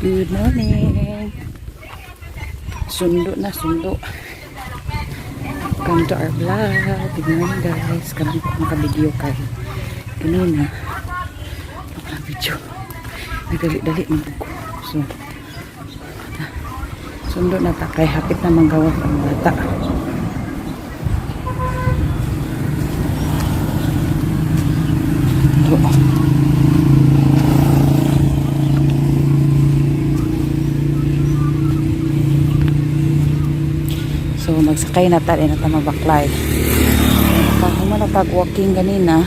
Good morning. Sundo na, sundo. Welcome to our vlog. Good morning guys. Kami po makabideo kay kanina. Makabideo. Nagdali-dali man ako. So, sundo na ta kay hapit na manggawas ang bata. Oo. So magsakay na tayo na. Kung na pag walking ganina,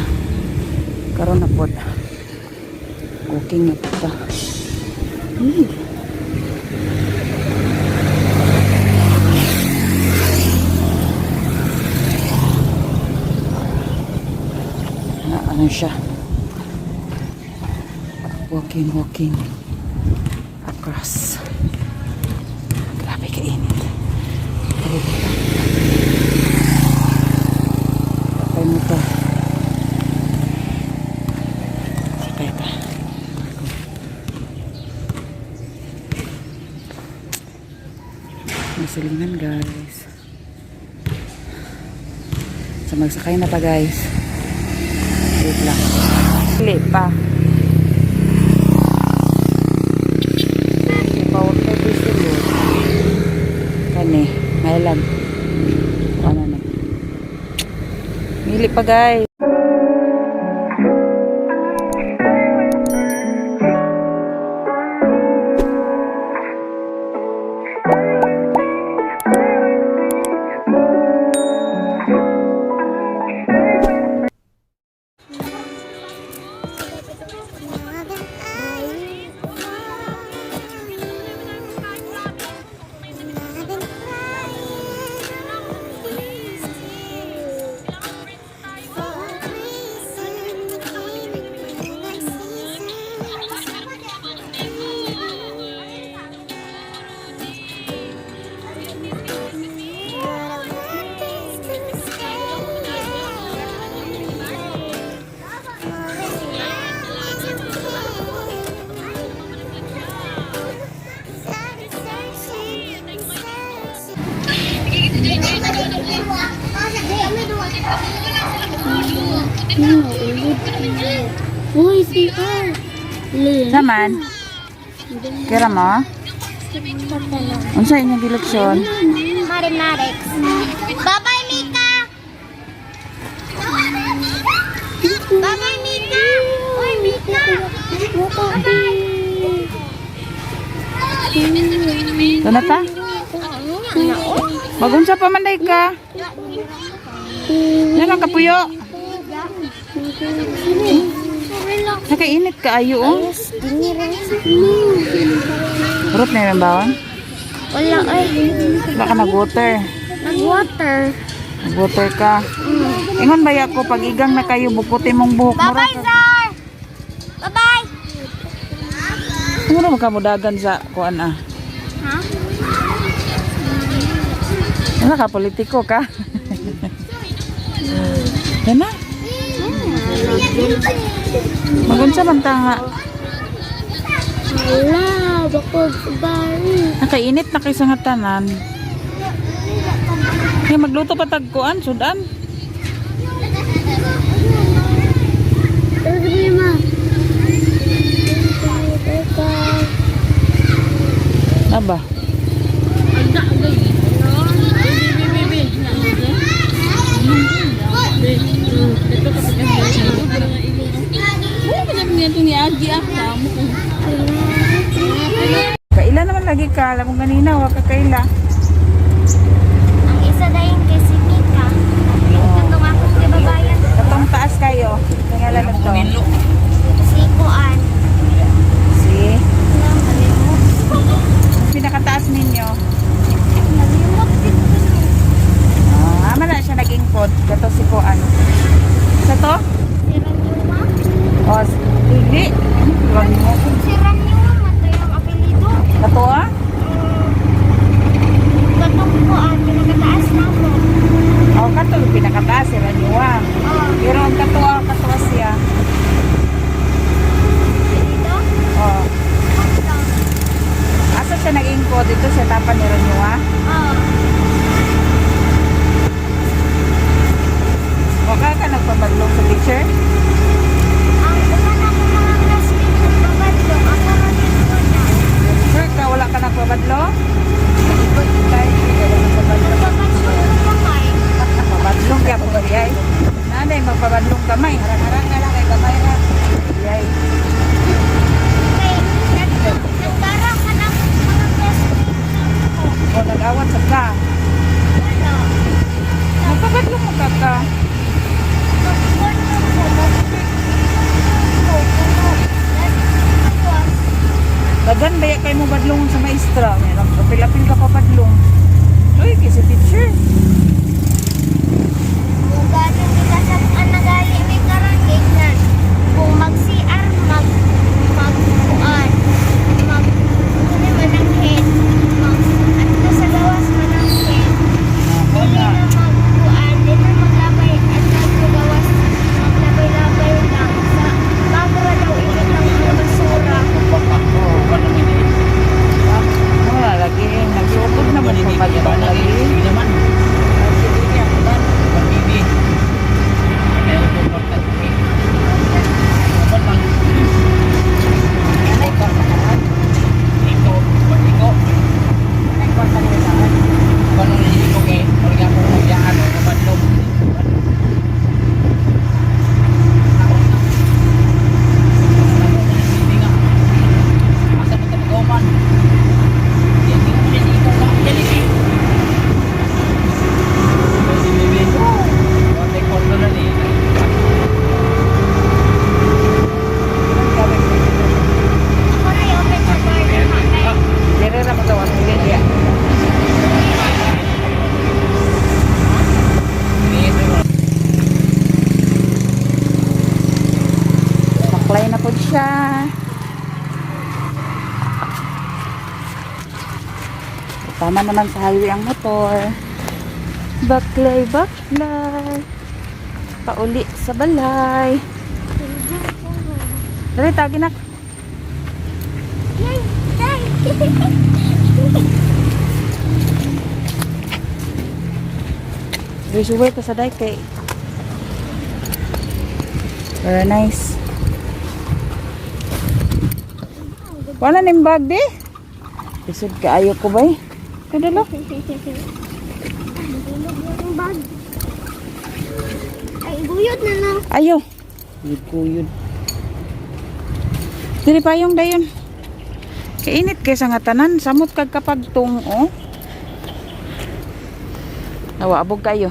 karon na po. Walking na po ta. Hmm. Na, ano siya? Walking, walking across. Grabe kainit. Sakay mo to. Sakay ta. May silingan guys. So magsakay na pa guys. Wait lang. Hili pa. Bawag na yun. Kani, lang. Ano na. Mili pa guys. Uy, CR. Naman, kira mo? Unsa inyong direksyon? Marinarix. Bye-bye, Mika! Bye-bye, Mika! Uy, Mika! Ito na ta? Magunsa pa man day ka. Yan ang kapuyo. Nakainit ka ayo oh. Rot na yung bawon. Wala, ay. Wala ka nag-water. Nag-water. Nag-water ka. Ingon ba ako pag igang na kayo bukutin mong buhok mo Bye-bye, ka. Zar! Bye-bye! Ano mo kamudagan sa kuan ah. Ha? Ano ka politiko ka? Magunsa man ta nga. Wala, bakod sa bari. Nakainit na kay nga tanan. Kaya magluto pa tagkuan, sudan. Pero sabi ma. Aba. Kaila naman lagi ka. Alam mo ganina, waka kaila. Ang isa dahin kay si Mika. Katong ako kay babayan. Katong taas kayo. Tingala na to. Si Kuan. Si. Pinakataas ninyo. Nalimot din ko. Ah, ama na siya naging pod. Kato si Kuan. Sa to? Si Ranyuma. O, hindi. Ranyo. Si Ranyuma, matay ang apelido. Kato ah? Katong Kuan, pinakataas na mo. O, kato. Pinakataas si Ranyuwa. Oh. Pero ang katuwa, katuwa siya. Nag-info dito sa tapan ni Ranyua. Oo. Waka ka nagpabadlong sa teacher? Ang uman ako mga classmate nagpabadlong. Ako rin yung una. Sure ka, wala ka nagpabadlong? Ikot tayo, ka ko kamay. Pabadlong kaya po bari ay. Nanay, magpabadlong kamay. Harang-harang ka lang Tama naman sa highway ang motor. Baklay, baklay. Pauli sa balay. Dali, tagi na. Visual ta sa kay. Very nice. Wala ning bag di? Isod ka ko bay. Kadalo. Yung bag. Ay, guyot na lang. Ko yun. Dili pa yung dayon. Kainit kay sa nga tanan, samot kag kapag tung oh. Nawa abog kayo.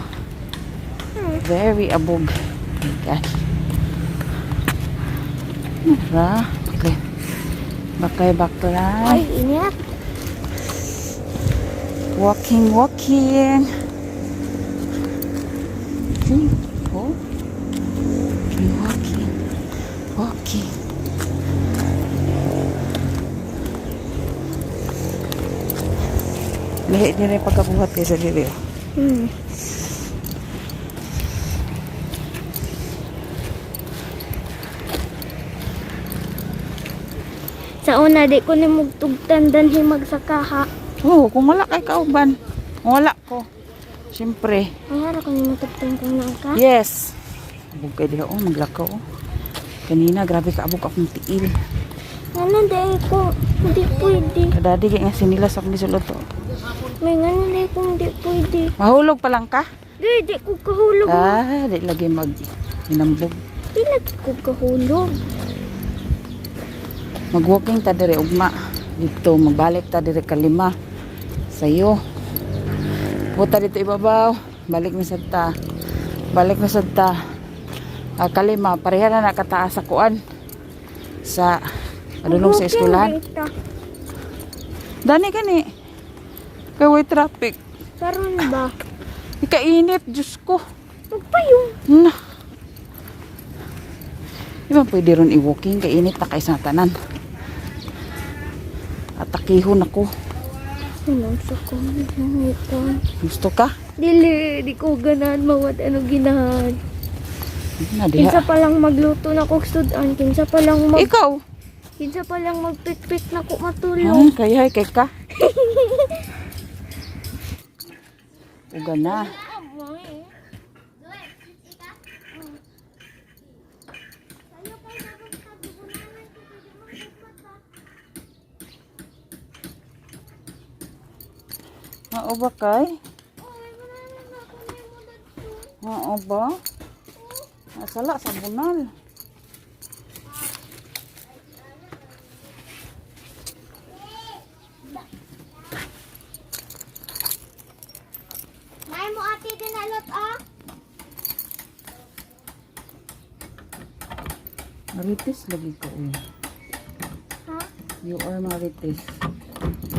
Very abog. Yan. Ra, bakay. Bakay bakla. Ay, init. Walking, walking. Hmm. Oh. Walking, walking. Walking. Lihi dire pagkabuhat kay sa dili. Hmm. Sa una, di ko ni mugtugtan danhi magsakaha. Oh, kung wala kay kauban. Kung wala ko. Siyempre. Ay, hara ko ni mutugtan kung naan ka. Yes. Abog kay diha oh, maglakaw. oh. Kanina grabe ka abog akong tiil. Ano, dahil ko, hindi pwede. Kadadi kay nga sinilas akong gisulot to. May nga na ko hindi pwede. Mahulog pa lang ka? Di, di ko kahulog. Ah, di lagi mag hinambog. Di lagi ko kahulog. Mag-walking ta dire ugma. Dito magbalik ta dire kalima. Sayo. Puta dito ibabaw. Balik na sad ta. Balik na sad ta. Ah, kalima pareha na nakataas sa kuan sa adulong sa eskwelahan. Dani gani. Kaway traffic. Karon ba? Ikainit, Diyos ko. Magpayong. Na. Di ba pwede ron i-walking? Kainit na kaisa na tanan. At takihon ako. Sinunsa ko ito. Gusto ka? Dili, di ko ganan mawat ano ginahan. Kinsa pa lang magluto na ko sudan, kinsa pa lang mag Ikaw. Kinsa pa lang magpikpik na ko matulog. Hmm, kay hay kay ka. Uga na. Mao ba kay? Mao ba? Nasala sa bunal. May mo ate din alot ah. Marites lagi ko eh. Ha? You are marites.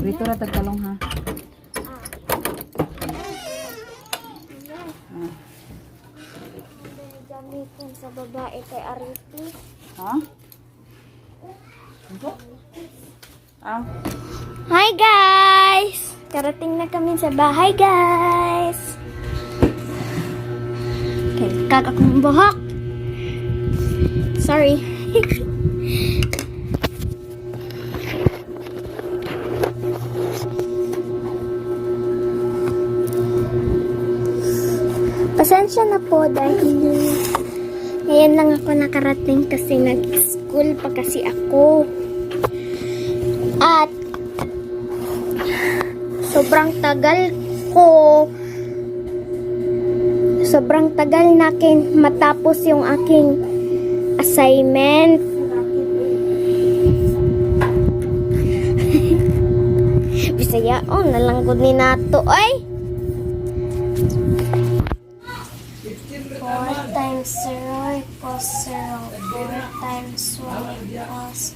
Rito na tagtalong ha. Ah. Gamitin sa babae kay Ariti. Ha? Ano? Ah, Hi guys! Karating na kami sa bahay guys! Okay, kaka kong buhok! Sorry. Pasensya na po dahil ngayon lang ako nakarating kasi nag-school pa kasi ako. At sobrang tagal ko sobrang tagal nakin matapos yung aking assignment. Bisaya oh, nalanggod ni nato ay. 4 times 0 equals 0. 4 times 1 equals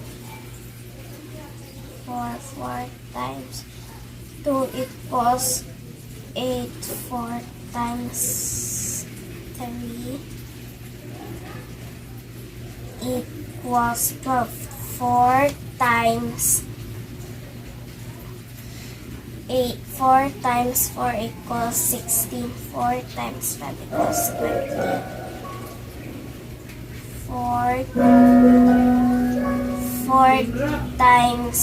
4. 4 times 2 equals 8. 4 times 3 equals 12. 4 times 8. 4 times 4 equals 16. 4 times 5 equals 20. 4, 4 times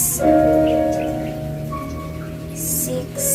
6